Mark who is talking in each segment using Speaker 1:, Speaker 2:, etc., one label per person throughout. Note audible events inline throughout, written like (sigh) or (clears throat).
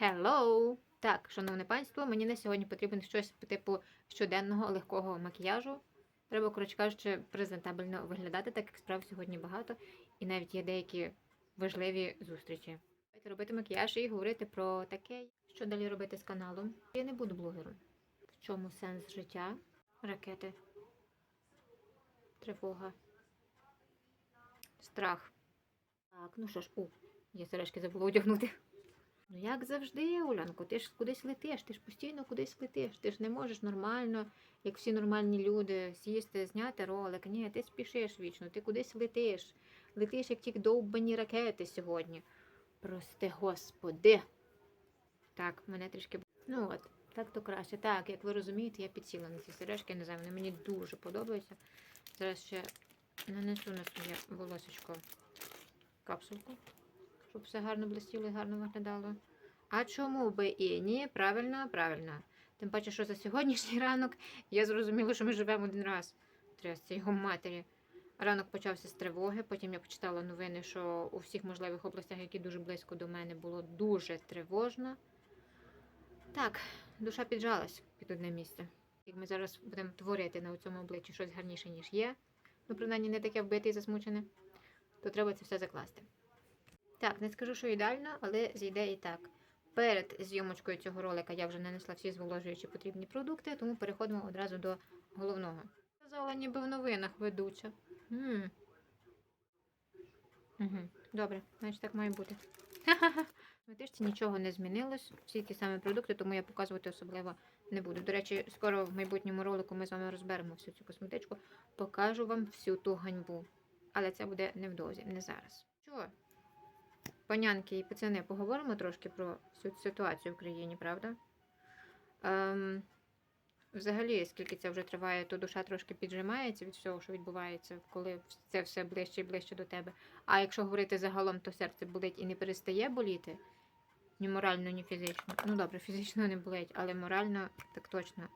Speaker 1: Hello! Так, шановне панство, мені на сьогодні потрібен щось по типу щоденного легкого макіяжу. Треба, коротше кажучи, презентабельно виглядати, так як справ сьогодні багато, і навіть є деякі важливі зустрічі. Давайте робити макіяж і говорити про таке, що далі робити з каналом. Я не буду блогером. В чому сенс життя? Ракети. Тривога. Страх. Так, ну що ж, у, я сережки забула одягнути. Ну, як завжди, Улянко, ти ж кудись летиш, ти ж постійно кудись летиш. Ти ж не можеш нормально, як всі нормальні люди, сісти, зняти ролик. Ні, ти спішиш вічно, ти кудись летиш. Летиш, як ті довбані ракети сьогодні. Прости, господи. Так, мене трішки. Ну от, так то краще. Так, як ви розумієте, я підсіла на ці сережки, не знаю, вони мені дуже подобаються. Зараз ще нанесу на своє волосечко капсулку, щоб все гарно блистіло і гарно виглядало. А чому би і ні? Правильно, правильно. Тим паче, що за сьогоднішній ранок я зрозуміла, що ми живемо один раз. Трясся його матері. Ранок почався з тривоги, потім я почитала новини, що у всіх можливих областях, які дуже близько до мене, було дуже тривожно. Так, душа піджалась під одне місце. Як ми зараз будемо творити на цьому обличчі щось гарніше, ніж є, ну, принаймні не таке вбите і засмучене, то треба це все закласти. Так, не скажу, що ідеально, але зійде і так. Перед зйомочкою цього ролика я вже нанесла всі зволожуючі потрібні продукти, тому переходимо одразу до головного. Казала, ніби в новинах ведуча. М. Угу. Добре, значить так має бути. На тижці нічого не змінилось. Всі ті самі продукти, тому я показувати особливо не буду. До речі, скоро в майбутньому ролику ми з вами розберемо всю цю косметичку, покажу вам всю ту ганьбу. Але це буде невдовзі, не зараз. Що? Панянки і пацани, поговоримо трошки про всю ситуацію в країні, правда? Ем, взагалі, скільки це вже триває, то душа трошки піджимається від всього, що відбувається, коли це все ближче і ближче до тебе. А якщо говорити загалом, то серце болить і не перестає боліти. Ні морально, ні фізично. Ну добре, фізично не болить, але морально так точно.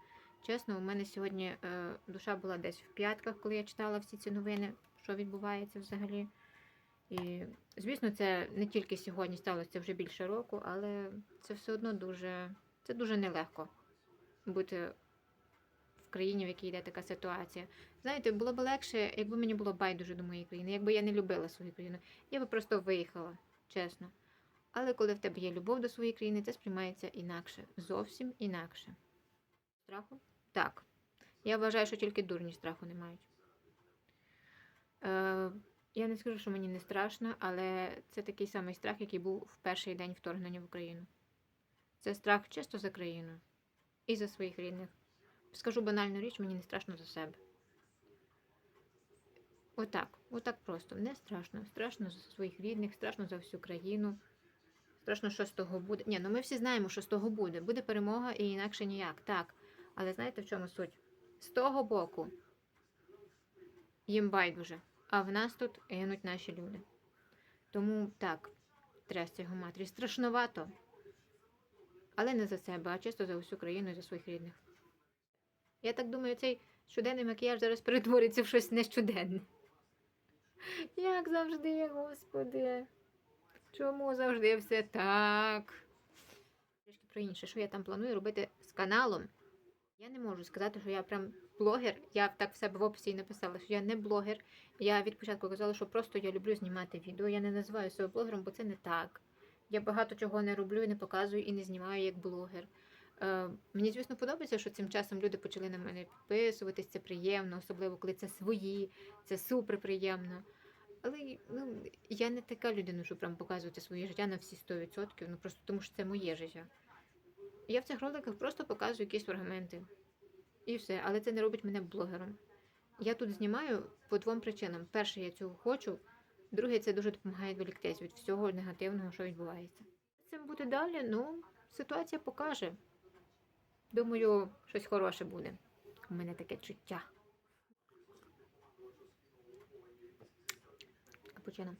Speaker 1: Чесно, у мене сьогодні е, душа була десь в п'ятках, коли я читала всі ці новини, що відбувається взагалі. І, звісно, це не тільки сьогодні сталося вже більше року, але це все одно дуже, це дуже нелегко бути в країні, в якій йде така ситуація. Знаєте, було б легше, якби мені було байдуже до моєї країни, якби я не любила свою країну. Я би просто виїхала, чесно. Але коли в тебе є любов до своєї країни, це сприймається інакше, зовсім інакше. Страху? Так. Я вважаю, що тільки дурні страху не мають. Е, я не скажу, що мені не страшно, але це такий самий страх, який був в перший день вторгнення в Україну. Це страх чисто за країну і за своїх рідних. Скажу банальну річ, мені не страшно за себе. Отак, отак просто. Не страшно. Страшно за своїх рідних, страшно за всю країну. Страшно, що з того буде. Ні, ну ми всі знаємо, що з того буде. Буде перемога і інакше ніяк. Так. Але знаєте, в чому суть? З того боку їм байдуже. А в нас тут гинуть наші люди. Тому так, трясся його матері. Страшновато. Але не за себе, а чисто за усю країну і за своїх рідних. Я так думаю, цей щоденний макіяж зараз перетвориться в щось нещоденне. Як завжди, господи. Чому завжди все так? Трішки про інше, що я там планую робити з каналом. Я не можу сказати, що я прям блогер. Я так в себе в описі і написала, що я не блогер. Я від початку казала, що просто я люблю знімати відео. Я не називаю себе блогером, бо це не так. Я багато чого не роблю і не показую і не знімаю як блогер. Е, мені, звісно, подобається, що цим часом люди почали на мене підписуватись, це приємно, особливо коли це свої, це супер приємно. Але ну, я не така людина, щоб прям показувати своє життя на всі 100%, ну просто тому що це моє життя. Я в цих роликах просто показую якісь фрагменти. І все, але це не робить мене блогером. Я тут знімаю по двом причинам. Перше, я цього хочу. Друге, це дуже допомагає відволіктись від всього негативного, що відбувається. Цим буде далі, ну, ситуація покаже. Думаю, щось хороше буде. У мене таке чуття. Капучино.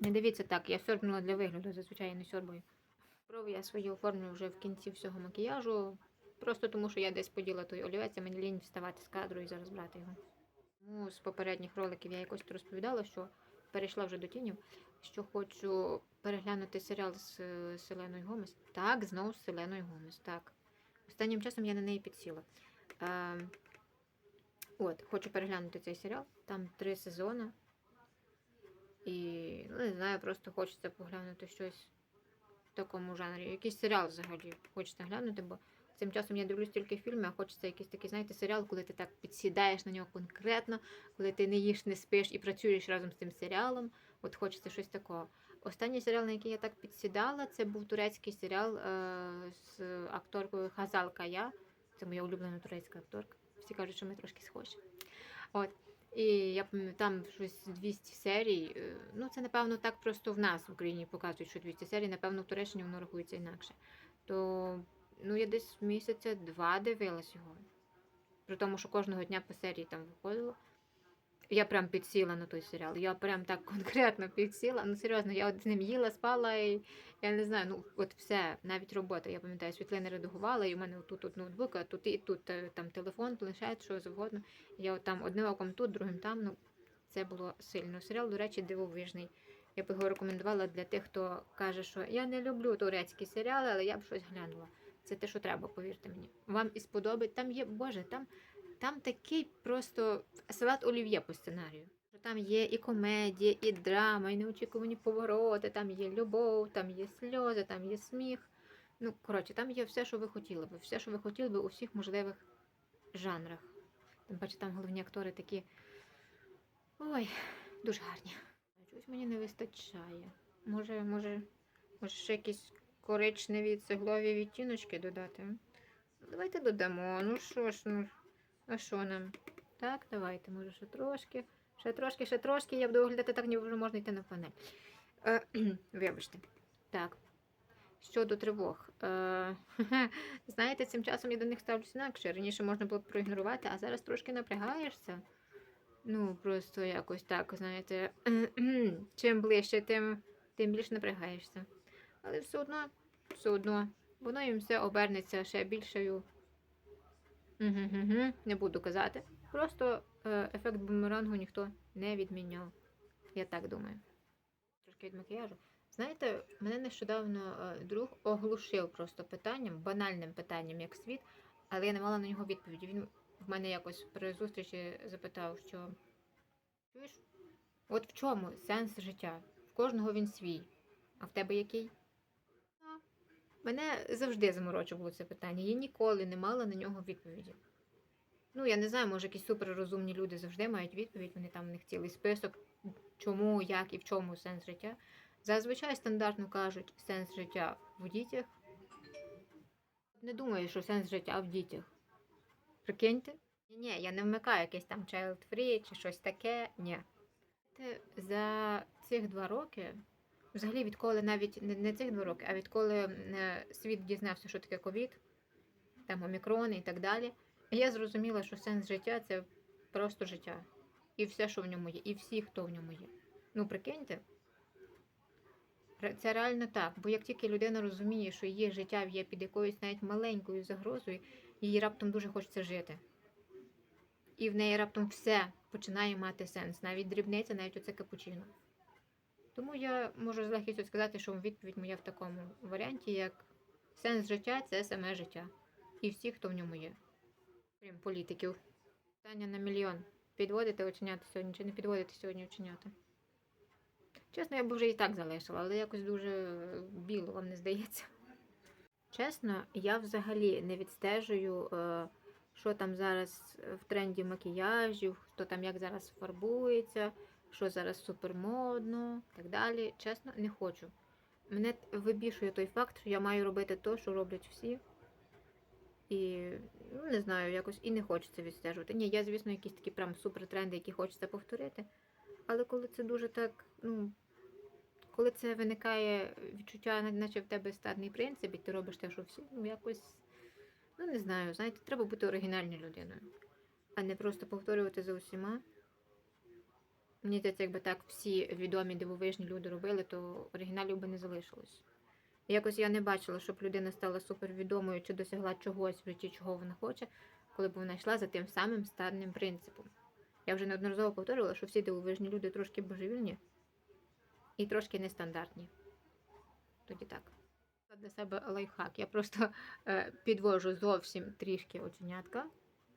Speaker 1: Не дивіться так, я сьорбнула для вигляду, зазвичай я не сьорбаю. Брови я свої оформлю вже в кінці всього макіяжу. Просто тому, що я десь поділа той олівець, а мені лінь вставати з кадру і зараз брати його. Тому з попередніх роликів я якось розповідала, що перейшла вже до тінів. що хочу переглянути серіал з е, Селеною Гомес. Так, знову з Селеною Гомес. Так. Останнім часом я на неї підсіла. Е, от, хочу переглянути цей серіал. Там три сезони. І ну, не знаю, просто хочеться поглянути щось в такому жанрі. Якийсь серіал взагалі хочеться глянути, бо цим часом я дивлюсь тільки фільми, а хочеться якийсь такий, знаєте, серіал, коли ти так підсідаєш на нього конкретно, коли ти не їш, не спиш і працюєш разом з тим серіалом. От хочеться щось такого. Останній серіал, на який я так підсідала, це був турецький серіал е, з акторкою Хазал Кая. Це моя улюблена турецька акторка. Всі кажуть, що ми трошки схожі. От. І я пам'ятаю, там щось 200 серій. е, Ну, це, напевно, так просто в нас в Україні показують, що 200 серій, напевно, в Туреччині воно рахується інакше. То ну, я десь місяця два дивилась його. При тому, що кожного дня по серії там виходило. Я прям підсіла на той серіал. Я прям так (laughs) конкретно підсіла. Ну серйозно, я от з ним їла, спала і я не знаю, ну от все, навіть робота. Я пам'ятаю, світлини редагувала, і в мене тут от ноутбук, а тут і тут е, там телефон, планшет, що завгодно. Я от там одним оком тут, другим там. Ну це було сильно. Серіал, до речі, дивовижний. Я б його рекомендувала для тих, хто каже, що я не люблю турецькі серіали, але я б щось глянула. Це те, що треба, повірте мені. Вам і сподобається. Там є, Боже, там, там такий просто салат олів'є по сценарію. Там є і комедія, і драма, і неочікувані повороти, там є любов, там є сльози, там є сміх. Ну, коротше, там є все, що ви хотіли би, все, що ви хотіли би у всіх можливих жанрах. Тим паче там головні актори такі. Ой, дуже гарні. Чогось мені не вистачає. Може, може, може ще якісь коричневі цеглові відтіночки додати? Давайте додамо. Ну що ж, ну, а що нам? Так, давайте, може, ще трошки. Ще трошки, ще трошки. Я буду виглядати так, ніби вже можна йти на панель. Е, (clears throat) вибачте. Так. Щодо тривог. Е, (laughs) знаєте, цим часом я до них ставлюся інакше. Раніше можна було б проігнорувати, а зараз трошки напрягаєшся. Ну, просто якось так, знаєте, (clears throat) чим ближче, тим, тим більше напрягаєшся. Але все одно, все одно, воно їм все обернеться ще більшою. Угу, не буду казати. Просто е, ефект бумерангу ніхто не відміняв. Я так думаю. Трошки від макіяжу. Знаєте, мене нещодавно е, друг оглушив просто питанням, банальним питанням, як світ, але я не мала на нього відповіді. Він в мене якось при зустрічі запитав, що чуєш, от в чому сенс життя? В кожного він свій. А в тебе який? Мене завжди заморочувало це питання. Я ніколи не мала на нього відповіді. Ну, я не знаю, може, якісь суперрозумні люди завжди мають відповідь, вони там у них цілий список, чому, як і в чому сенс життя. Зазвичай стандартно кажуть сенс життя в дітях. Не думаю, що сенс життя в дітях. Прикиньте? Ні, я не вмикаю якесь там child free чи щось таке. Ні. За цих два роки, взагалі відколи навіть не, цих два роки, а відколи е, світ дізнався, що таке ковід, там омікрон і так далі, я зрозуміла, що сенс життя це просто життя. І все, що в ньому є, і всі, хто в ньому є. Ну, прикиньте. Це реально так, бо як тільки людина розуміє, що її життя є під якоюсь навіть маленькою загрозою, їй раптом дуже хочеться жити. І в неї раптом все починає мати сенс, навіть дрібниця, навіть оце капучино. Тому я можу з легкістю сказати, що відповідь моя в такому варіанті, як сенс життя це саме життя. І всі, хто в ньому є. Крім політиків. Питання на мільйон. Підводите оченята сьогодні чи не підводите сьогодні оченята? Чесно, я б вже і так залишила, але якось дуже е, біло, вам не здається. Чесно, я взагалі не відстежую, е, що там зараз в тренді макіяжів, хто там як зараз фарбується, що зараз супермодно і так далі. Чесно, не хочу. Мене вибішує той факт, що я маю робити те, що роблять всі. І ну, не знаю, якось і не хочеться відстежувати. Ні, я, звісно, якісь такі прям супертренди, які хочеться повторити. Але коли це дуже так, ну, коли це виникає відчуття, наче в тебе статний принцип, і ти робиш те, що всі, ну якось, ну не знаю, знаєте, треба бути оригінальною людиною, а не просто повторювати за усіма. Мені здається, якби так всі відомі дивовижні люди робили, то оригіналів би не залишилось. Якось я не бачила, щоб людина стала супервідомою чи досягла чогось в житті, чого вона хоче, коли б вона йшла за тим самим статним принципом. Я вже неодноразово повторювала, що всі дивовижні люди трошки божевільні. і трошки нестандартні. Тоді так. Для себе лайфхак. Я просто е, підвожу зовсім трішки оченятка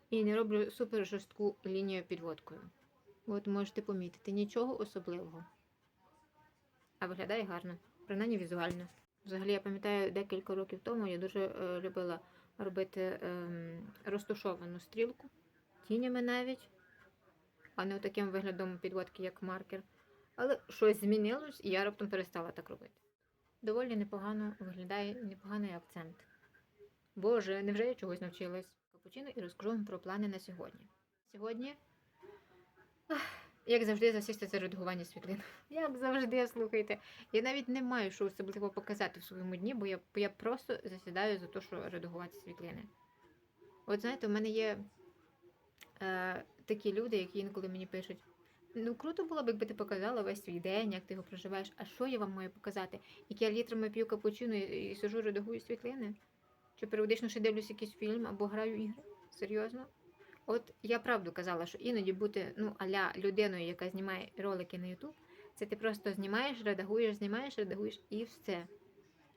Speaker 1: і не роблю супер жорстку лінію підводкою. От можете помітити, нічого особливого. А виглядає гарно, принаймні візуально. Взагалі, я пам'ятаю, декілька років тому я дуже е, любила робити ем, розтушовану стрілку, тінями навіть, а не таким виглядом підводки, як маркер. Але щось змінилось, і я раптом перестала так робити. Доволі непогано виглядає непоганий акцент. Боже, невже я чогось навчилась? Капучино і розкажу вам про плани на сьогодні. Сьогодні, як завжди, засісти за редагування світлин. Як завжди, слухайте. Я навіть не маю що особливо показати в своєму дні, бо я, я просто засідаю за те, що редагувати світлини. От знаєте, у мене є е, такі люди, які інколи мені пишуть. Ну, круто було б, якби ти показала весь свій день, як ти його проживаєш. А що я вам маю показати? Як я літрами п'ю капучино і, і сижу, редагую світлини? Чи періодично ще дивлюсь якийсь фільм або граю ігри? Серйозно? От я правду казала, що іноді бути ну, аля людиною, яка знімає ролики на YouTube, це ти просто знімаєш, редагуєш, знімаєш, редагуєш і все.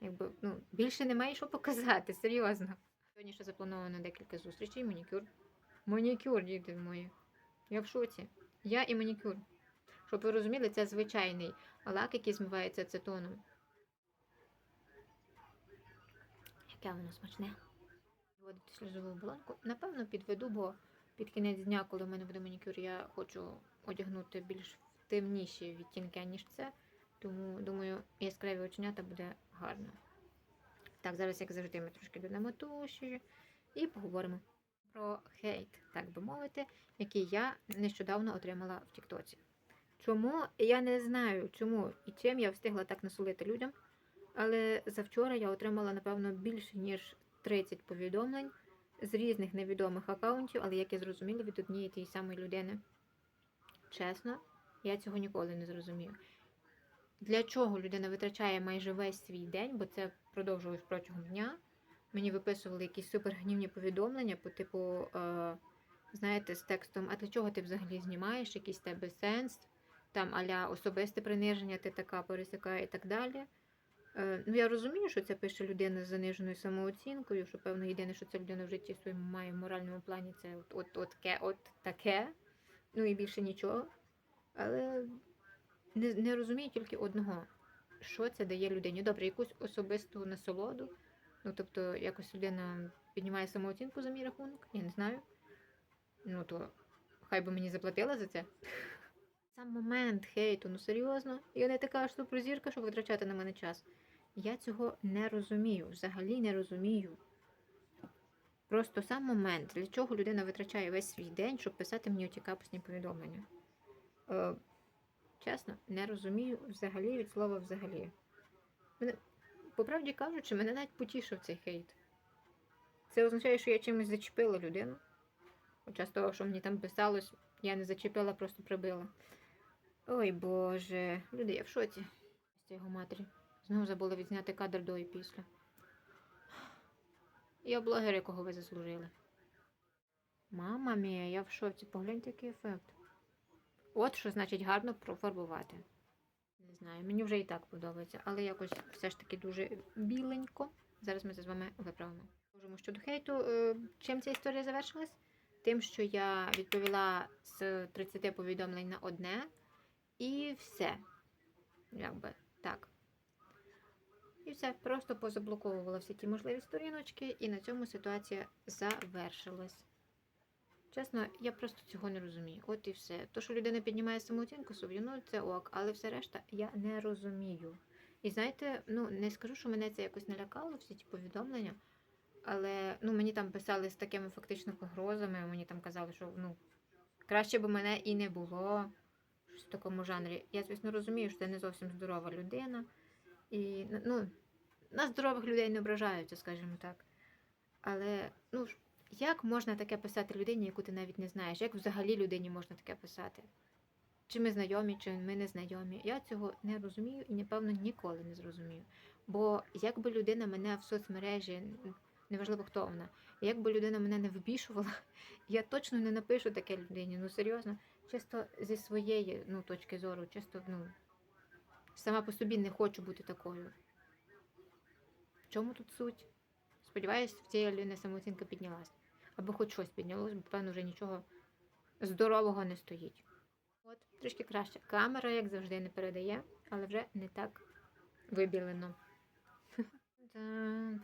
Speaker 1: Якби, ну, більше немає що показати, серйозно. Сьогодні ще заплановано декілька зустрічей, манікюр. Манікюр, діти мої. Я в шоці. Я і манікюр. Щоб ви розуміли, це звичайний лак, який змивається ацетоном. Яке воно смачне. Вводити сльозову оболонку. Напевно, підведу, бо під кінець дня, коли в мене буде манікюр, я хочу одягнути більш темніші відтінки, ніж це. Тому, думаю, яскраві оченята буде гарно. Так, зараз, як завжди, ми трошки додамо туші і поговоримо про хейт, так би мовити, який я нещодавно отримала в Тіктоці. Чому я не знаю, чому і чим я встигла так насолити людям, але завчора я отримала, напевно, більше, ніж 30 повідомлень з різних невідомих аккаунтів, але як я зрозуміла, від однієї тієї самої людини. Чесно, я цього ніколи не зрозумію. Для чого людина витрачає майже весь свій день, бо це продовжувалось протягом дня. Мені виписували якісь супергнівні повідомлення по типу, е, знаєте, з текстом, а для чого ти взагалі знімаєш, якийсь тебе сенс, там аля особисте приниження, ти така пересикає і так далі. Е, ну, я розумію, що це пише людина з заниженою самооцінкою, що, певно, єдине, що ця людина в житті своєму має в моральному плані, це от, от, от, таке, от таке, ну і більше нічого. Але не, не розумію тільки одного, що це дає людині. Добре, якусь особисту насолоду. Ну, тобто, якось людина піднімає самооцінку за мій рахунок, я не знаю. Ну, то хай би мені заплатила за це. Сам момент хейту, ну серйозно, я не така аж суперзірка, щоб витрачати на мене час. Я цього не розумію, взагалі не розумію. Просто сам момент, для чого людина витрачає весь свій день, щоб писати мені оті капусні повідомлення. Е, чесно, не розумію взагалі від слова взагалі. Мене, по правді кажучи, мене навіть потішив цей хейт. Це означає, що я чимось зачепила людину. Хоча з того, що мені там писалось, я не зачепила, просто прибила. Ой Боже, люди, я в шоці з його матері. Знову забула відзняти кадр до і після. Я блогер, якого ви заслужили. Мама мія, я в шоці. Погляньте, який ефект. От що значить гарно профарбувати. Не знаю, мені вже і так подобається, але якось все ж таки дуже біленько. Зараз ми це з вами виправимо. Можемо щодо хейту. Е, Чим ця історія завершилась? Тим, що я відповіла з 30 повідомлень на одне, і все. Якби так. І все, просто позаблоковувала всі ті можливі сторіночки, і на цьому ситуація завершилась. Чесно, я просто цього не розумію. От і все. То, що людина піднімає самооцінку собі, ну це ок, але все решта я не розумію. І знаєте, ну не скажу, що мене це якось налякало, всі ті повідомлення. Але ну, мені там писали з такими фактично погрозами, мені там казали, що ну, краще б мене і не було щось в такому жанрі. Я, звісно, розумію, що це не зовсім здорова людина. І ну, на здорових людей не ображаються, скажімо так. Але ну, як можна таке писати людині, яку ти навіть не знаєш? Як взагалі людині можна таке писати? Чи ми знайомі, чи ми не знайомі? Я цього не розумію і, напевно, ніколи не зрозумію. Бо якби людина мене в соцмережі, неважливо хто вона, якби людина мене не вбішувала, (laughs) я точно не напишу таке людині. Ну серйозно, чисто зі своєї ну, точки зору, чисто ну, сама по собі не хочу бути такою. В чому тут суть? Сподіваюсь, в цієї людини самооцінка піднялась. Або хоч щось піднялось, бо певно вже нічого здорового не стоїть. От, трішки краще. Камера, як завжди, не передає, але вже не так вибілено. Та,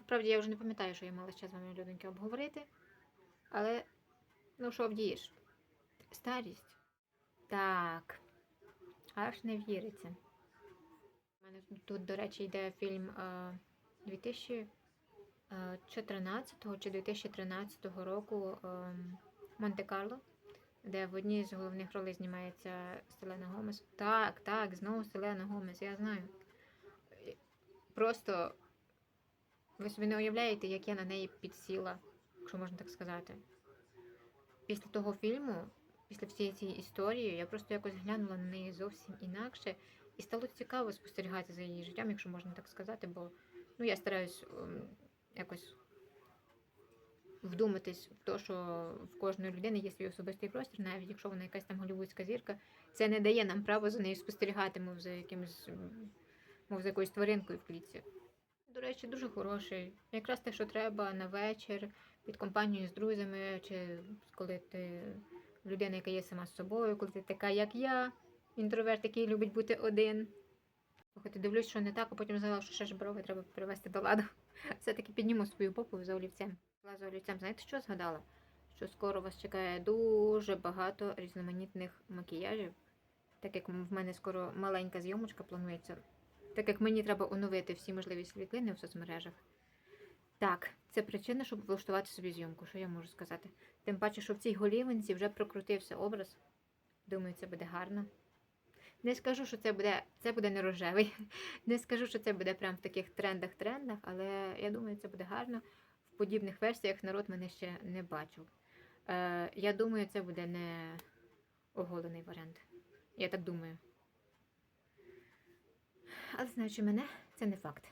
Speaker 1: Правді, я вже не пам'ятаю, що я мала ще з вами людоньки обговорити. Але, ну що вдієш? Старість. Так. Аж не віриться. У мене тут, до речі, йде фільм е, 2014 чи 2013 року е, Монте-Карло, де в одній з головних ролей знімається Селена Гомес. Так, так, знову Селена Гомес, я знаю. Просто ви собі не уявляєте, як я на неї підсіла, якщо можна так сказати. Після того фільму, після всієї цієї історії, я просто якось глянула на неї зовсім інакше. І стало цікаво спостерігати за її життям, якщо можна так сказати, бо ну, я стараюсь ем, якось вдуматись в те, що в кожної людини є свій особистий простір, навіть якщо вона якась там голівудська зірка, це не дає нам право за нею спостерігати, мов за якимось, мов за якоюсь тваринкою в клітці. До речі, дуже хороший. Якраз те, що треба на вечір, під компанією з друзями, чи коли ти людина, яка є сама з собою, коли ти така, як я, інтроверт, який любить бути один. Слухайте, дивлюсь, що не так, а потім згадала, що ще ж брови треба привести до ладу. (laughs) Все-таки підніму свою попу за олівцем. За олівцем, знаєте, що згадала? Що скоро вас чекає дуже багато різноманітних макіяжів. Так як в мене скоро маленька зйомочка планується, так як мені треба оновити всі можливі світлини в соцмережах. Так, це причина, щоб влаштувати собі зйомку, що я можу сказати. Тим паче, що в цій голівинці вже прокрутився образ. Думаю, це буде гарно. Не скажу, що це буде, це буде не рожевий. (laughs) Не скажу, що це буде прям в таких трендах-трендах, але я думаю, це буде гарно. В подібних версіях народ мене ще не бачив. Е, я думаю, це буде не оголений варіант. Я так думаю. Але знаючи мене, це не факт.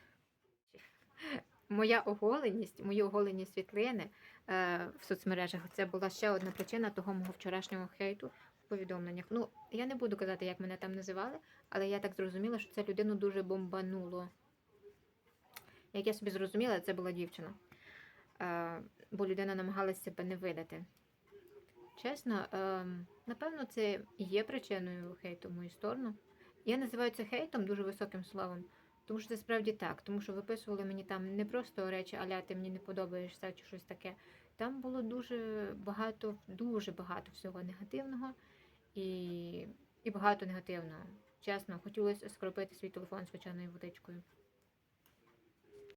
Speaker 1: Моя оголеність, мої оголені світлини е, в соцмережах це була ще одна причина того мого вчорашнього хейту в повідомленнях. Ну, я не буду казати, як мене там називали, але я так зрозуміла, що це людину дуже бомбануло. Як я собі зрозуміла, це була дівчина. Е, бо людина намагалася себе не видати. Чесно, е, напевно, це є причиною хейту в мою сторону. Я називаю це хейтом дуже високим словом, тому що це справді так. Тому що виписували мені там не просто речі, аля ти мені не подобаєшся чи щось таке. Там було дуже багато, дуже багато всього негативного і, і багато негативного. Чесно, хотілося скропити свій телефон звичайною водичкою.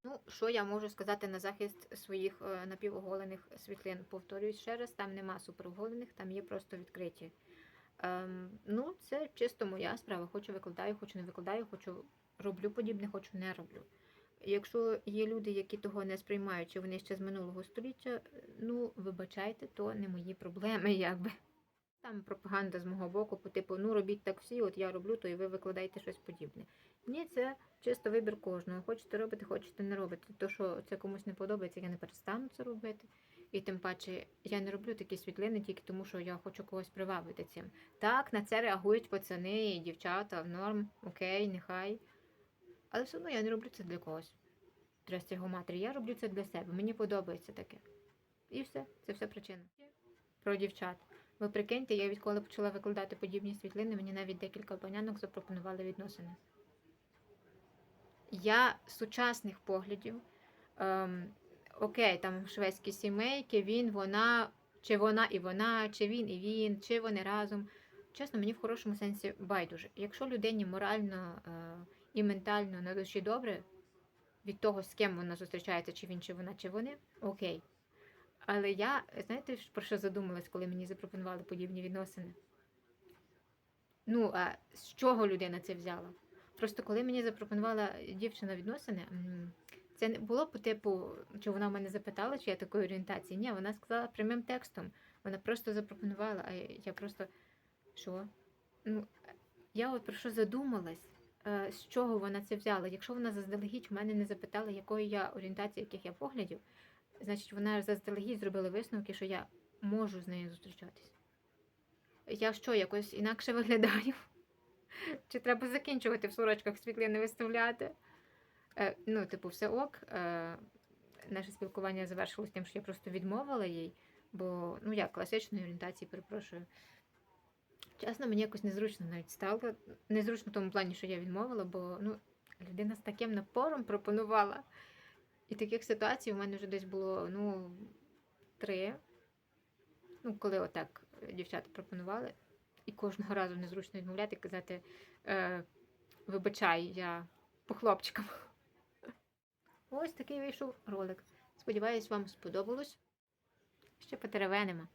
Speaker 1: Ну, що я можу сказати на захист своїх е, напівоголених світлин? Повторюсь ще раз, там нема супероголених, там є просто відкриті. Ем, ну, це чисто моя справа. Хочу викладаю, хочу не викладаю, хочу роблю подібне, хочу не роблю. Якщо є люди, які того не сприймають, чи вони ще з минулого століття, ну, вибачайте, то не мої проблеми, (laughs) якби. Там пропаганда з мого боку, по типу, ну робіть так всі, от я роблю, то і ви викладаєте щось подібне. Ні, це чисто вибір кожного. Хочете робити, хочете не робити. То, що це комусь не подобається, я не перестану це робити. І тим паче я не роблю такі світлини тільки тому, що я хочу когось привабити цим. Так, на це реагують пацани і дівчата, норм, окей, нехай. Але все одно я не роблю це для когось. Трясся його матері. Я роблю це для себе. Мені подобається таке. І все, це все причина. Про дівчат. Ви прикиньте, я відколи почала викладати подібні світлини, мені навіть декілька панянок запропонували відносини. Я сучасних поглядів. Ем, окей, там шведські сімейки, він, вона, чи вона і вона, чи він і він, чи вони разом. Чесно, мені в хорошому сенсі байдуже. Якщо людині морально е, і ментально на душі добре від того, з ким вона зустрічається, чи він, чи вона, чи вони, окей. Але я, знаєте, про що задумалась, коли мені запропонували подібні відносини? Ну, а з чого людина це взяла? Просто коли мені запропонувала дівчина відносини, це не було по типу, чи вона в мене запитала, чи я такої орієнтації. Ні, вона сказала прямим текстом. Вона просто запропонувала, а я просто що? Ну, я от про що задумалась, е, з чого вона це взяла. Якщо вона заздалегідь в мене не запитала, якої я орієнтації, яких я поглядів, значить вона заздалегідь зробила висновки, що я можу з нею зустрічатись. Я що, якось інакше (laughs) виглядаю? Чи треба закінчувати в сорочках світлини виставляти? Е, ну, типу, все ок. Е, наше спілкування завершилось тим, що я просто відмовила їй, бо, ну як, класичної орієнтації, перепрошую. Чесно, мені якось незручно навіть стало. Незручно в тому плані, що я відмовила, бо ну, людина з таким напором пропонувала. І таких ситуацій у мене вже десь було ну, три. Ну, коли отак дівчата пропонували, і кожного разу незручно відмовляти, казати е, вибачай, я по хлопчикам. Ось такий вийшов ролик. Сподіваюсь, вам сподобалось. Ще потеревенимо.